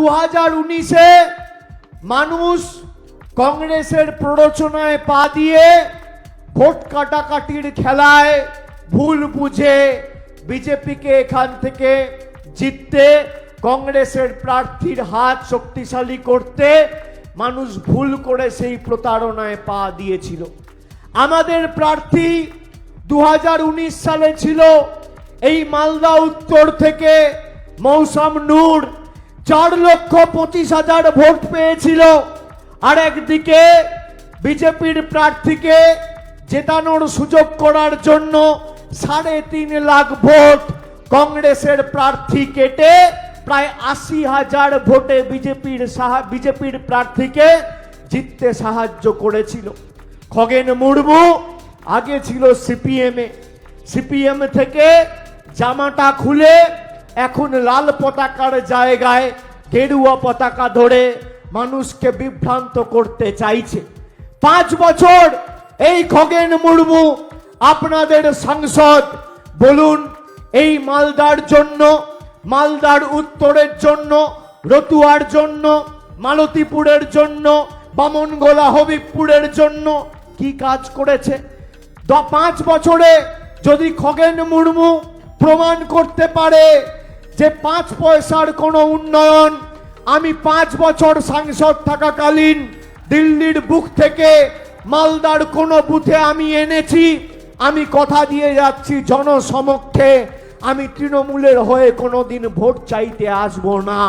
দু হাজার উনিশে মানুষ কংগ্রেসের প্ররোচনায় পা দিয়ে ভোট কাটাকাটির খেলায় ভুল বুঝে বিজেপিকে এখান থেকে জিততে, কংগ্রেসের প্রার্থীর হাত শক্তিশালী করতে মানুষ ভুল করে সেই প্রতারণায় পা দিয়েছিল। আমাদের প্রার্থী দু হাজার উনিশ সালে ছিল এই মালদা উত্তর থেকে মৌসাম নূর। চার লক্ষ পঁচিশ হাজার ভোট পেয়েছিল। আর একদিকে বিজেপির প্রার্থীকে জেতানোর সুযোগ করার জন্য সাড়ে তিন লাখ ভোট কংগ্রেসের প্রার্থী কেটে প্রায় আশি হাজার ভোটে বিজেপির বিজেপির প্রার্থীকে জিততে সাহায্য করেছিল। খগেন মুর্মু আগে ছিল সিপিএমে। সিপিএম থেকে জামাটা খুলে এখন লাল পতাকার জায়গায় গেরুয়া পতাকা ধরে মানুষকে বিভ্রান্ত করতে চাইছে। পাঁচ বছর এই খগেন মুর্মু আপনাদের সাংসদ, বলুন, এই মালদার জন্য, মালদার উত্তরের জন্য, রতুয়ার জন্য, মালতীপুরের জন্য, বামনগোলা হবিবপুরের জন্য কি কাজ করেছে? পাঁচ বছরে যদি খগেন মুর্মু প্রমাণ করতে পারে যে পাঁচ পয়সার কোনো উন্নয়ন, আমি পাঁচ বছর সাংসদ থাকাকালীন দিল্লির বুক থেকে মালদার কোনো বুথে আমি এনেছি। আমি কথা দিয়ে যাচ্ছি জনসমক্ষে। আমি তৃণমূলের হয়ে কোনো দিন ভোট চাইতে আসব না।